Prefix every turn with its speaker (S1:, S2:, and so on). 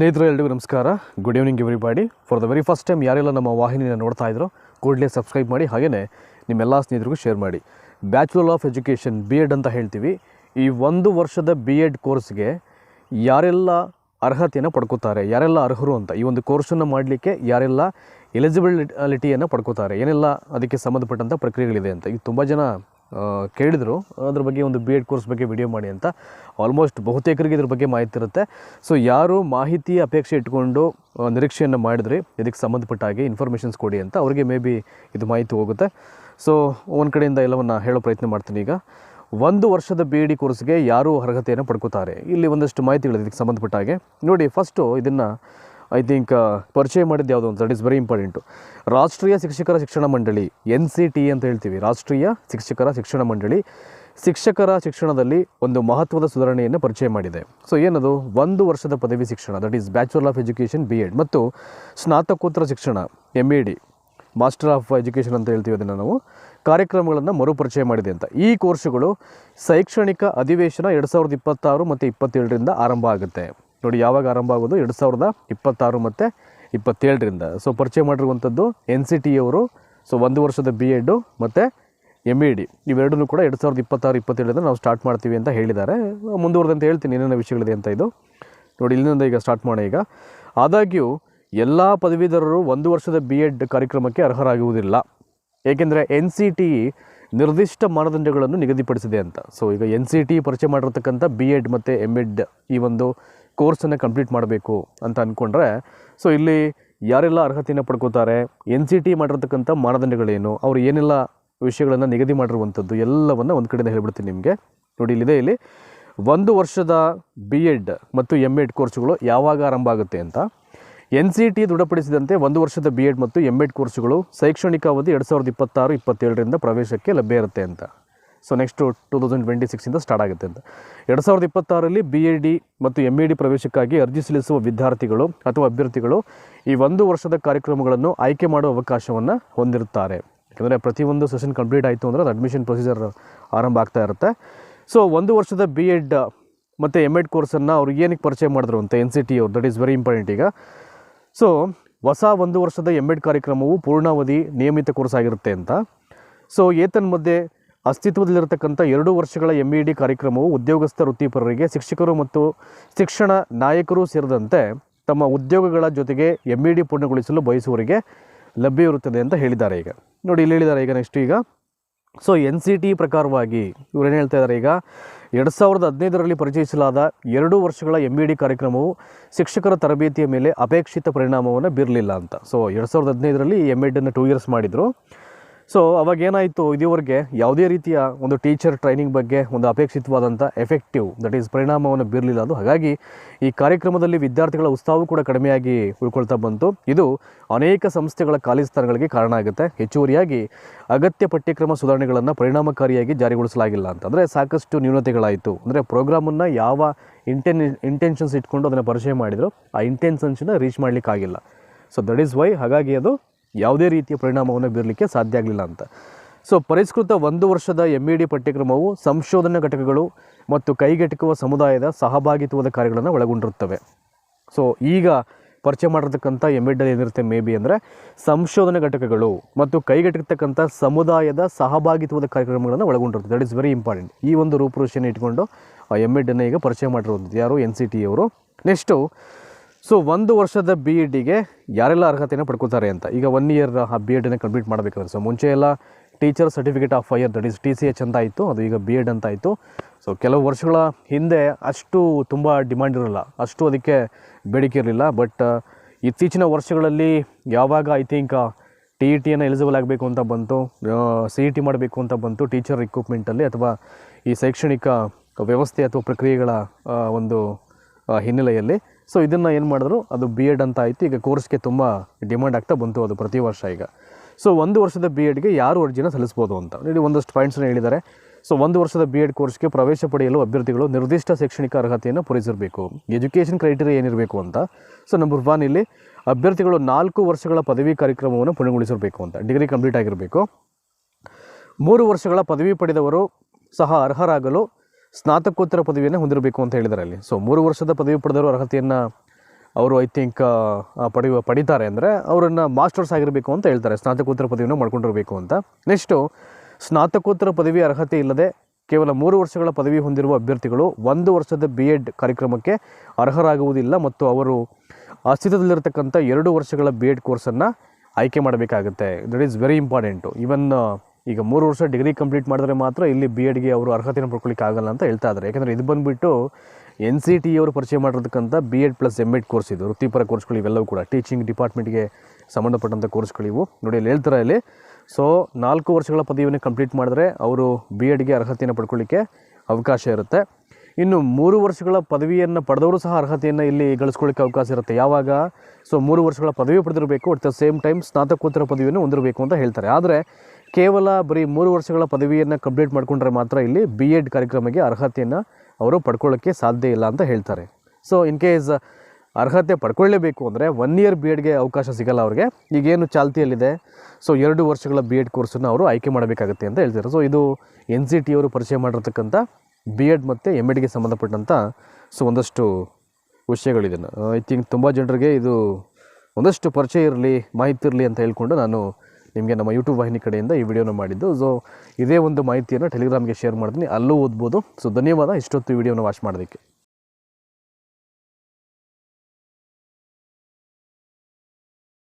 S1: ಸ್ನೇಹಿತರು, ಎಲ್ರಿಗೂ ನಮಸ್ಕಾರ. Good evening everybody for the very first time ಯಾರೆಲ್ಲ ನಮ್ಮ ವಾಹಿನಿಯನ್ನು ನೋಡ್ತಾ ಇದ್ರು, ಕೂಡಲೇ ಸಬ್ಸ್ಕ್ರೈಬ್ ಮಾಡಿ ಹಾಗೆಯೇ ನಿಮ್ಮೆಲ್ಲ ಸ್ನೇಹಿತರಿಗೂ ಶೇರ್ ಮಾಡಿ. Bachelor of education B Ed ಅಂತ ಹೇಳ್ತೀವಿ. ಈ ಒಂದು ವರ್ಷದ ಬಿ ಎಡ್ ಕೋರ್ಸ್ಗೆ ಯಾರೆಲ್ಲ ಅರ್ಹತೆಯನ್ನು ಪಡ್ಕೋತಾರೆ, ಯಾರೆಲ್ಲ ಅರ್ಹರು ಅಂತ, ಈ ಒಂದು ಕೋರ್ಸನ್ನು ಮಾಡಲಿಕ್ಕೆ ಯಾರೆಲ್ಲ ಎಲಿಜಿಬಿಲಿಟಿಯನ್ನು ಪಡ್ಕೋತಾರೆ, ಏನೆಲ್ಲ ಅದಕ್ಕೆ ಸಂಬಂಧಪಟ್ಟಂಥ ಪ್ರಕ್ರಿಯೆಗಳಿದೆ ಅಂತ. ಈಗ ತುಂಬ ಜನ ಕೇಳಿದರು. ಅದ್ರ ಬಗ್ಗೆ ಒಂದು ಬಿ ಎಡ್ ಕೋರ್ಸ್ ಬಗ್ಗೆ ವಿಡಿಯೋ ಮಾಡಿ ಅಂತ. ಆಲ್ಮೋಸ್ಟ್ ಬಹುತೇಕರಿಗೆ ಇದ್ರ ಬಗ್ಗೆ ಮಾಹಿತಿ ಇರುತ್ತೆ. ಸೊ ಯಾರು ಮಾಹಿತಿ ಅಪೇಕ್ಷೆ ಇಟ್ಕೊಂಡು ನಿರೀಕ್ಷೆಯನ್ನು ಮಾಡಿದ್ರಿ ಇದಕ್ಕೆ ಸಂಬಂಧಪಟ್ಟ ಹಾಗೆ ಇನ್ಫಾರ್ಮೇಷನ್ಸ್ ಕೊಡಿ ಅಂತ ಅವರಿಗೆ ಮೇ ಬಿ ಇದು ಮಾಹಿತಿ ಹೋಗುತ್ತೆ. ಸೊ ಒಂದು ಕಡೆಯಿಂದ ಎಲ್ಲವನ್ನು ಹೇಳೋ ಪ್ರಯತ್ನ ಮಾಡ್ತೀನಿ ಈಗ. ಒಂದು ವರ್ಷದ ಬಿ ಡಿ ಕೋರ್ಸ್ಗೆ ಯಾರು ಅರ್ಹತೆಯನ್ನು ಪಡ್ಕೋತಾರೆ? ಇಲ್ಲಿ ಒಂದಷ್ಟು ಮಾಹಿತಿಗಳಿದೆ ಇದಕ್ಕೆ ಸಂಬಂಧಪಟ್ಟ ಹಾಗೆ. ನೋಡಿ ಫಸ್ಟು ಇದನ್ನು ಐ ಥಿಂಕ್ ಪರಿಚಯ ಮಾಡಿದ್ದು ಯಾವುದು ಅಂತ ದಟ್ ಇಸ್ ವೆರಿ ಇಂಪಾರ್ಟೆಂಟು ರಾಷ್ಟ್ರೀಯ ಶಿಕ್ಷಕರ ಶಿಕ್ಷಣ ಮಂಡಳಿ, ಎನ್ ಸಿ ಟಿ ಅಂತ ಹೇಳ್ತೀವಿ. ರಾಷ್ಟ್ರೀಯ ಶಿಕ್ಷಕರ ಶಿಕ್ಷಣ ಮಂಡಳಿ, ಶಿಕ್ಷಕರ ಶಿಕ್ಷಣದಲ್ಲಿ ಒಂದು ಮಹತ್ವದ ಸುಧಾರಣೆಯನ್ನು ಪರಿಚಯ ಮಾಡಿದೆ. ಸೊ ಏನದು? ಒಂದು ವರ್ಷದ ಪದವಿ ಶಿಕ್ಷಣ that is bachelor of education B Ed ಮತ್ತು ಸ್ನಾತಕೋತ್ತರ ಶಿಕ್ಷಣ M E D master of education ಅಂತ ಹೇಳ್ತೀವಿ ಅದನ್ನು ನಾವು. ಕಾರ್ಯಕ್ರಮಗಳನ್ನು ಮರುಪರಿಚಯ ಮಾಡಿದೆ ಅಂತ. ಈ ಕೋರ್ಸುಗಳು ಶೈಕ್ಷಣಿಕ ಅಧಿವೇಶನ ಎರಡು ಸಾವಿರದ ಇಪ್ಪತ್ತಾರು ಮತ್ತು ಇಪ್ಪತ್ತೇಳರಿಂದ ಆರಂಭ ಆಗುತ್ತೆ. ನೋಡಿ, ಯಾವಾಗ ಆರಂಭ ಆಗೋದು? ಎರಡು ಸಾವಿರದ ಇಪ್ಪತ್ತಾರು ಮತ್ತು ಇಪ್ಪತ್ತೇಳರಿಂದ. ಸೊ ಪರಿಚಯ ಮಾಡಿರುವಂಥದ್ದು ಎನ್ ಸಿ ಟಿ ಅವರು ಸೊ ಒಂದು ವರ್ಷದ ಬಿ ಎಡ್ಡು ಮತ್ತು ಎಂ ಇ ಡಿ ಇವೆರಡೂ ಕೂಡ ಎರಡು ಸಾವಿರದ ಇಪ್ಪತ್ತಾರು, ಇಪ್ಪತ್ತೇಳರಿಂದ ನಾವು ಸ್ಟಾರ್ಟ್ ಮಾಡ್ತೀವಿ ಅಂತ ಹೇಳಿದ್ದಾರೆ. ಮುಂದುವರೆದಂತ ಹೇಳ್ತೀನಿ, ಏನೇನು ವಿಷಯಗಳಿದೆ ಅಂತ ಇದು. ನೋಡಿ, ಇಲ್ಲಿಂದ ಈಗ ಸ್ಟಾರ್ಟ್ ಮಾಡಿ ಈಗ. ಆದಾಗ್ಯೂ, ಎಲ್ಲ ಪದವೀಧರರು ಒಂದು ವರ್ಷದ ಬಿ ಎಡ್ ಕಾರ್ಯಕ್ರಮಕ್ಕೆ ಅರ್ಹರಾಗುವುದಿಲ್ಲ. ಏಕೆಂದರೆ ಎನ್ ಸಿ ಟಿ ನಿರ್ದಿಷ್ಟ ಮಾನದಂಡಗಳನ್ನು ನಿಗದಿಪಡಿಸಿದೆ ಅಂತ. ಸೊ ಈಗ ಎನ್ ಸಿ ಟಿ ಪರಿಚಯ ಮಾಡಿರ್ತಕ್ಕಂಥ ಬಿ ಎಡ್ ಮತ್ತು ಎಂ ಎಡ್ ಈ ಒಂದು ಕೋರ್ಸನ್ನು ಕಂಪ್ಲೀಟ್ ಮಾಡಬೇಕು ಅಂತ ಅಂದ್ಕೊಂಡ್ರೆ ಸೊ ಇಲ್ಲಿ ಯಾರೆಲ್ಲ ಅರ್ಹತೆಯನ್ನು ಪಡ್ಕೋತಾರೆ, ಎನ್ ಸಿ ಟಿ ಮಾಡಿರ್ತಕ್ಕಂಥ ಮಾನದಂಡಗಳೇನು, ಅವರು ಏನೆಲ್ಲ ವಿಷಯಗಳನ್ನು ನಿಗದಿ ಮಾಡಿರುವಂಥದ್ದು ಎಲ್ಲವನ್ನು ಒಂದು ಕಡೆಯಿಂದ ಹೇಳ್ಬಿಡ್ತೀನಿ ನಿಮಗೆ. ನೋಡಿ, ಇಲ್ಲಿದೆ ಇಲ್ಲಿ, ಒಂದು ವರ್ಷದ ಬಿ ಎಡ್ ಮತ್ತು ಎಂ ಎಡ್ ಕೋರ್ಸುಗಳು ಯಾವಾಗ ಆರಂಭ ಆಗುತ್ತೆ ಅಂತ. ಎನ್ ಸಿ ಟಿ ದೃಢಪಡಿಸಿದಂತೆ ಒಂದು ವರ್ಷದ ಬಿ ಎಡ್ ಮತ್ತು ಎಂ ಎಡ್ ಕೋರ್ಸುಗಳು ಶೈಕ್ಷಣಿಕ ಅವಧಿ ಎರಡು ಸಾವಿರದ ಇಪ್ಪತ್ತಾರು, ಇಪ್ಪತ್ತೇಳರಿಂದ ಪ್ರವೇಶಕ್ಕೆ ಲಭ್ಯ ಇರುತ್ತೆ ಅಂತ. So next two thousand twenty ಸಿಕ್ಸಿಂದ start ಆಗುತ್ತೆ ಅಂತ. ಎರಡು ಸಾವಿರದ ಇಪ್ಪತ್ತಾರಲ್ಲಿ ಬಿ ಎ ಡಿ ಮತ್ತು ಎಂ ಎ ಡಿ ಪ್ರವೇಶಕ್ಕಾಗಿ ಅರ್ಜಿ ಸಲ್ಲಿಸುವ ವಿದ್ಯಾರ್ಥಿಗಳು ಅಥವಾ ಅಭ್ಯರ್ಥಿಗಳು ಈ ಒಂದು ವರ್ಷದ ಕಾರ್ಯಕ್ರಮಗಳನ್ನು ಆಯ್ಕೆ ಮಾಡುವ ಅವಕಾಶವನ್ನು ಹೊಂದಿರುತ್ತಾರೆ. ಯಾಕಂದರೆ ಪ್ರತಿಯೊಂದು ಸೆಷನ್ ಕಂಪ್ಲೀಟ್ ಆಯಿತು ಅಂದರೆ ಅದು ಅಡ್ಮಿಷನ್ ಪ್ರೊಸೀಜರ್ ಆರಂಭ ಆಗ್ತಾ ಇರುತ್ತೆ. ಸೊ ಒಂದು ವರ್ಷದ ಬಿ ಎಡ್ ಮತ್ತು ಎಂ ಎಡ್ ಕೋರ್ಸನ್ನು ಅವ್ರಿಗೆ ಏನಕ್ಕೆ ಪರಿಚಯ ಮಾಡಿದ್ರು ಅಂತ ಎನ್ ಸಿ ಟಿ ಅವ್ರು ದಟ್ ಈಸ್ ವೆರಿ ಇಂಪಾರ್ಟೆಂಟ್ ಈಗ. ಸೊ ಹೊಸ ಒಂದು ವರ್ಷದ ಎಂ ಎಡ್ ಕಾರ್ಯಕ್ರಮವು ಪೂರ್ಣಾವಧಿ ನಿಯಮಿತ ಕೋರ್ಸ್ ಆಗಿರುತ್ತೆ ಅಂತ. ಸೊ ಏತನ್ಮಧ್ಯೆ ಅಸ್ತಿತ್ವದಲ್ಲಿರತಕ್ಕಂಥ ಎರಡು ವರ್ಷಗಳ ಎಂ ಇ ಡಿ ಕಾರ್ಯಕ್ರಮವು ಉದ್ಯೋಗಸ್ಥ ವೃತ್ತಿಪರರಿಗೆ ಶಿಕ್ಷಕರು ಮತ್ತು ಶಿಕ್ಷಣ ನಾಯಕರು ಸೇರಿದಂತೆ ತಮ್ಮ ಉದ್ಯೋಗಗಳ ಜೊತೆಗೆ ಎಂ ಇ ಡಿ ಪೂರ್ಣಗೊಳಿಸಲು ಬಯಸುವವರಿಗೆ ಲಭ್ಯವಿರುತ್ತದೆ ಅಂತ ಹೇಳಿದ್ದಾರೆ ಈಗ. ನೋಡಿ, ಇಲ್ಲಿ ಹೇಳಿದ್ದಾರೆ ಈಗ ನೆಕ್ಸ್ಟ್ ಈಗ. ಸೊ ಎನ್ ಸಿ ಟಿ ಪ್ರಕಾರವಾಗಿ ಇವರೇನು ಹೇಳ್ತಾ ಇದ್ದಾರೆ ಈಗ, ಎರಡು ಸಾವಿರದ ಹದಿನೈದರಲ್ಲಿ ಪರಿಚಯಿಸಲಾದ ಎರಡು ವರ್ಷಗಳ ಎಂ ಇ ಡಿ ಕಾರ್ಯಕ್ರಮವು ಶಿಕ್ಷಕರ ತರಬೇತಿಯ ಮೇಲೆ ಅಪೇಕ್ಷಿತ ಪರಿಣಾಮವನ್ನು ಬೀರಲಿಲ್ಲ ಅಂತ. ಸೊ ಎರಡು ಸಾವಿರದ ಹದಿನೈದರಲ್ಲಿ ಎಂ ಎಡನ್ನು ಟೂ ಇಯರ್ಸ್ ಮಾಡಿದರು. ಸೊ ಅವಾಗ ಏನಾಯಿತು ಇದುವರೆಗೆ ಯಾವುದೇ ರೀತಿಯ ಒಂದು ಟೀಚರ್ ಟ್ರೈನಿಂಗ್ ಬಗ್ಗೆ ಒಂದು ಅಪೇಕ್ಷಿತವಾದಂಥ ಎಫೆಕ್ಟಿವ್ ದಟ್ ಈಸ್ ಪರಿಣಾಮವನ್ನು ಬೀರಲಿಲ್ಲ ಅದು. ಹಾಗಾಗಿ ಈ ಕಾರ್ಯಕ್ರಮದಲ್ಲಿ ವಿದ್ಯಾರ್ಥಿಗಳ ಉತ್ಸಾಹವು ಕೂಡ ಕಡಿಮೆಯಾಗಿ ಉಳ್ಕೊಳ್ತಾ ಬಂತು. ಇದು ಅನೇಕ ಸಂಸ್ಥೆಗಳ ಖಾಲಿ ಸ್ಥಾನಗಳಿಗೆ ಕಾರಣ ಆಗುತ್ತೆ. ಹೆಚ್ಚುವರಿಯಾಗಿ ಅಗತ್ಯ ಪಠ್ಯಕ್ರಮ ಸುಧಾರಣೆಗಳನ್ನು ಪರಿಣಾಮಕಾರಿಯಾಗಿ ಜಾರಿಗೊಳಿಸಲಾಗಿಲ್ಲ ಅಂತಂದರೆ ಸಾಕಷ್ಟು ನ್ಯೂನತೆಗಳಾಯಿತು. ಅಂದರೆ ಪ್ರೋಗ್ರಾಮನ್ನು ಯಾವ ಇಂಟೆನ್ ಇಂಟೆನ್ಷನ್ಸ್ ಇಟ್ಕೊಂಡು ಅದನ್ನು ಪರಿಚಯ ಮಾಡಿದರೂ, ಆ ಇಂಟೆನ್ಷನ್ಸನ್ನ ರೀಚ್ ಮಾಡಲಿಕ್ಕಾಗಿಲ್ಲ. ಸೊ ದಟ್ ಈಸ್ ವೈ ಹಾಗಾಗಿ ಅದು ಯಾವುದೇ ರೀತಿಯ ಪರಿಣಾಮವನ್ನು ಬೀರಲಿಕ್ಕೆ ಸಾಧ್ಯ ಆಗಲಿಲ್ಲ ಅಂತ. ಸೊ ಪರಿಷ್ಕೃತ ಒಂದು ವರ್ಷದ ಎಂ ಇ ಡಿ ಪಠ್ಯಕ್ರಮವು ಸಂಶೋಧನಾ ಘಟಕಗಳು ಮತ್ತು ಕೈಗೆಟುಕುವ ಸಮುದಾಯದ ಸಹಭಾಗಿತ್ವದ ಕಾರ್ಯಗಳನ್ನು ಒಳಗೊಂಡಿರುತ್ತವೆ. ಸೊ ಈಗ ಪರಿಚಯ ಮಾಡಿರ್ತಕ್ಕಂಥ ಎಂ ಎಡ್ ಏನಿರುತ್ತೆ ಮೇ ಬಿ ಅಂದರೆ ಸಂಶೋಧನಾ ಘಟಕಗಳು ಮತ್ತು ಕೈಗೆಟುಕ್ತಕ್ಕಂಥ ಸಮುದಾಯದ ಸಹಭಾಗಿತ್ವದ ಕಾರ್ಯಕ್ರಮಗಳನ್ನು ಒಳಗೊಂಡಿರುತ್ತೆ ದಟ್ ಇಸ್ ವೆರಿ ಇಂಪಾರ್ಟೆಂಟ್ ಈ ಒಂದು ರೂಪುರೇಷೆಯನ್ನು ಇಟ್ಕೊಂಡು ಎಂ ಎಡನ್ನು ಈಗ ಪರಿಚಯ ಮಾಡಿರುವಂಥದ್ದು ಯಾರು? ಎನ್ ಸಿ ಟಿ ಅವರು. ನೆಕ್ಸ್ಟು ಸೊ ಒಂದು ವರ್ಷದ ಬಿ ಎಡ್ಡಿಗೆ ಯಾರೆಲ್ಲ ಅರ್ಹತೆಯನ್ನು ಪಡ್ಕೋತಾರೆ ಅಂತ? ಈಗ ಒನ್ ಇಯರ್ ಆ ಬಿ ಎಡನ್ನು ಕಂಪ್ಲೀಟ್ ಮಾಡಬೇಕಾದ್ರೆ ಸೊ ಮುಂಚೆ ಎಲ್ಲ teacher certificate of higher that is T C H ಅಂತ ಆಯಿತು ಅದು ಈಗ ಬಿ ಎಡ್ ಅಂತ ಆಯಿತು ಸೊ ಕೆಲವು ವರ್ಷಗಳ ಹಿಂದೆ ಅಷ್ಟು ತುಂಬ ಡಿಮ್ಯಾಂಡ್ ಇರಲಿಲ್ಲ ಅಷ್ಟು ಅದಕ್ಕೆ ಬೇಡಿಕೆ ಇರಲಿಲ್ಲ ಬಟ್ ಇತ್ತೀಚಿನ ವರ್ಷಗಳಲ್ಲಿ ಯಾವಾಗ ಐ ಥಿಂಕ್ ಟಿ ಇ ಟಿಯನ್ನು ಎಲಿಜಿಬಲ್ ಆಗಬೇಕು ಅಂತ ಬಂತು ಸಿ ಇ ಟಿ ಮಾಡಬೇಕು ಅಂತ ಬಂತು ಟೀಚರ್ ರಿಕ್ರೂಟ್ಮೆಂಟಲ್ಲಿ ಅಥವಾ ಈ ಶೈಕ್ಷಣಿಕ ವ್ಯವಸ್ಥೆ ಅಥವಾ ಪ್ರಕ್ರಿಯೆಗಳ ಒಂದು ಹಿನ್ನೆಲೆಯಲ್ಲಿ ಸೊ ಇದನ್ನು ಏನು ಮಾಡಿದ್ರು? ಅದು ಬಿ ಎಡ್ ಅಂತ ಆಯಿತು. ಈಗ ಕೋರ್ಸ್ಗೆ ತುಂಬ ಡಿಮ್ಯಾಂಡ್ ಆಗ್ತಾ ಬಂತು ಅದು ಪ್ರತಿ ವರ್ಷ ಈಗ. ಸೊ ಒಂದು ವರ್ಷದ ಬಿ ಎಡ್ಗೆ ಯಾರು ಅರ್ಜಿನ ಸಲ್ಲಿಸ್ಬೋದು ಅಂತ. ಇಲ್ಲಿ ಒಂದಷ್ಟು ಪಾಯಿಂಟ್ಸ್ನ ಹೇಳಿದ್ದಾರೆ. ಸೊ ಒಂದು ವರ್ಷದ ಬಿ ಎಡ್ ಕೋರ್ಸ್ಗೆ ಪ್ರವೇಶ ಪಡೆಯಲು ಅಭ್ಯರ್ಥಿಗಳು ನಿರ್ದಿಷ್ಟ ಶೈಕ್ಷಣಿಕ ಅರ್ಹತೆಯನ್ನು ಪೂರೈಸಿರಬೇಕು. ಎಜುಕೇಷನ್ ಕ್ರೈಟೀರಿಯಾ ಏನಿರಬೇಕು ಅಂತ. ಸೊ ನಂಬರ್ ಒನ್ ಇಲ್ಲಿ ಅಭ್ಯರ್ಥಿಗಳು ನಾಲ್ಕು ವರ್ಷಗಳ ಪದವಿ ಕಾರ್ಯಕ್ರಮವನ್ನು ಪೂರ್ಣಗೊಳಿಸಿರಬೇಕು ಅಂತ. ಡಿಗ್ರಿ ಕಂಪ್ಲೀಟ್ ಆಗಿರಬೇಕು. ಮೂರು ವರ್ಷಗಳ ಪದವಿ ಪಡೆದವರು ಸಹ ಅರ್ಹರಾಗಲು ಸ್ನಾತಕೋತ್ತರ ಪದವಿಯನ್ನು ಹೊಂದಿರಬೇಕು ಅಂತ ಹೇಳಿದ್ದಾರೆ ಅಲ್ಲಿ. ಸೊ ಮೂರು ವರ್ಷದ ಪದವಿ ಪಡೆದವರು ಅರ್ಹತೆಯನ್ನು ಅವರು ಐ ಥಿಂಕ್ ಪಡೆಯುವ, ಪಡಿತಾರೆ ಅಂದರೆ ಅವರನ್ನು ಮಾಸ್ಟರ್ಸ್ ಆಗಿರಬೇಕು ಅಂತ ಹೇಳ್ತಾರೆ. ಸ್ನಾತಕೋತ್ತರ ಪದವಿಯನ್ನು ಮಾಡ್ಕೊಂಡಿರಬೇಕು ಅಂತ. ನೆಕ್ಸ್ಟು ಸ್ನಾತಕೋತ್ತರ ಪದವಿ ಅರ್ಹತೆ ಇಲ್ಲದೆ ಕೇವಲ ಮೂರು ವರ್ಷಗಳ ಪದವಿ ಹೊಂದಿರುವ ಅಭ್ಯರ್ಥಿಗಳು ಒಂದು ವರ್ಷದ ಬಿ ಎಡ್ ಕಾರ್ಯಕ್ರಮಕ್ಕೆ ಅರ್ಹರಾಗುವುದಿಲ್ಲ ಮತ್ತು ಅವರು ಅಸ್ತಿತ್ವದಲ್ಲಿರತಕ್ಕಂಥ ಎರಡು ವರ್ಷಗಳ ಬಿ ಎಡ್ ಕೋರ್ಸನ್ನು ಆಯ್ಕೆ ಮಾಡಬೇಕಾಗುತ್ತೆ. That is very important even ಈಗ ಮೂರು ವರ್ಷ ಡಿಗ್ರಿ ಕಂಪ್ಲೀಟ್ ಮಾಡಿದ್ರೆ ಮಾತ್ರ ಇಲ್ಲಿ ಬಿ ಎಡ್ಗೆ ಅವರು ಅರ್ಹತೆಯನ್ನು ಪಡ್ಕೊಳ್ಳಿಕ್ಕೆ ಆಗಲ್ಲ ಅಂತ ಹೇಳ್ತಾ ಇದ್ದಾರೆ. ಯಾಕಂದರೆ ಇದು ಬಂದುಬಿಟ್ಟು ಎನ್ ಸಿ ಟಿ ಅವರು ಪರಿಚಯ ಮಾಡಿರ್ತಕ್ಕಂಥ B Ed plus M Ed course ಇದು. ವೃತ್ತಿಪರ ಕೋರ್ಸ್ಗಳು ಇವೆಲ್ಲವೂ ಕೂಡ. ಟೀಚಿಂಗ್ ಡಿಪಾರ್ಟ್ಮೆಂಟ್ಗೆ ಸಂಬಂಧಪಟ್ಟಂಥ ಕೋರ್ಸ್ಗಳಿವು ನೋಡಿ ಅಲ್ಲಿ ಹೇಳ್ತಾರೆ ಇಲ್ಲಿ. ಸೊ ನಾಲ್ಕು ವರ್ಷಗಳ ಪದವಿಯನ್ನು ಕಂಪ್ಲೀಟ್ ಮಾಡಿದ್ರೆ ಅವರು ಬಿ ಎಡ್ಗೆ ಅರ್ಹತೆಯನ್ನು ಪಡ್ಕೊಳ್ಳಿಕ್ಕೆ ಅವಕಾಶ ಇರುತ್ತೆ. ಇನ್ನು ಮೂರು ವರ್ಷಗಳ ಪದವಿಯನ್ನು ಪಡೆದವರು ಸಹ ಅರ್ಹತೆಯನ್ನು ಇಲ್ಲಿ ಗಳಿಸ್ಕೊಳ್ಳಿಕ್ಕೆ ಅವಕಾಶ ಇರುತ್ತೆ. ಯಾವಾಗ? ಸೊ ಮೂರು ವರ್ಷಗಳ ಪದವಿ ಪಡೆದಿರಬೇಕು. ಅಟ್ ದ ಸೇಮ್ ಟೈಮ್ ಸ್ನಾತಕೋತ್ತರ ಪದವಿಯನ್ನು ಹೊಂದಿರಬೇಕು ಅಂತ ಹೇಳ್ತಾರೆ. ಆದರೆ ಕೇವಲ ಬರೀ ಮೂರು ವರ್ಷಗಳ ಪದವಿಯನ್ನು ಕಂಪ್ಲೀಟ್ ಮಾಡಿಕೊಂಡ್ರೆ ಮಾತ್ರ ಇಲ್ಲಿ ಬಿ ಎಡ್ ಕಾರ್ಯಕ್ರಮಕ್ಕೆ ಅರ್ಹತೆಯನ್ನು ಅವರು ಪಡ್ಕೊಳ್ಳೋಕ್ಕೆ ಸಾಧ್ಯ ಇಲ್ಲ ಅಂತ ಹೇಳ್ತಾರೆ. ಸೊ ಇನ್ ಕೇಸ್ ಅರ್ಹತೆ ಪಡ್ಕೊಳ್ಳೇಬೇಕು ಅಂದರೆ ಒನ್ ಇಯರ್ ಬಿ ಎಡ್ಗೆ ಅವಕಾಶ ಸಿಗಲ್ಲ ಅವ್ರಿಗೆ. ಈಗೇನು ಚಾಲ್ತಿಯಲ್ಲಿದೆ? ಸೊ ಎರಡು ವರ್ಷಗಳ ಬಿ ಎಡ್ ಕೋರ್ಸನ್ನು ಅವರು ಆಯ್ಕೆ ಮಾಡಬೇಕಾಗುತ್ತೆ ಅಂತ ಹೇಳ್ತಾರೆ. ಸೊ ಇದು ಎನ್ ಸಿ ಟಿ ಅವರು ಪರಿಚಯ ಮಾಡಿರ್ತಕ್ಕಂಥ ಬಿ ಎಡ್ ಮತ್ತು ಎಂ ಎಡ್ಗೆ ಸಂಬಂಧಪಟ್ಟಂಥ ಸೊ, ಒಂದಷ್ಟು ವಿಷಯಗಳಿದೆ ಐ ಥಿಂಕ್ ತುಂಬ ಜನರಿಗೆ ಇದು ಒಂದಷ್ಟು ಪರಿಚಯ ಇರಲಿ, ಮಾಹಿತಿ ಇರಲಿ ಅಂತ ಹೇಳ್ಕೊಂಡು ನಾನು ನಿಮಗೆ ನಮ್ಮ ಯೂಟ್ಯೂಬ್ ವಾಹಿನಿ ಕಡೆಯಿಂದ ಈ ವಿಡಿಯೋನ ಮಾಡಿದ್ದು. ಸೊ ಇದೇ ಒಂದು ಮಾಹಿತಿಯನ್ನು ಟೆಲಿಗ್ರಾಮ್ಗೆ ಶೇರ್ ಮಾಡ್ತೀನಿ. ಅಲ್ಲೂ ಓದ್ಬೋದು. ಸೊ ಧನ್ಯವಾದ. ಇಷ್ಟೊತ್ತು ವಿಡಿಯೋನ ವಾಚ್ ಮಾಡೋದಕ್ಕೆ.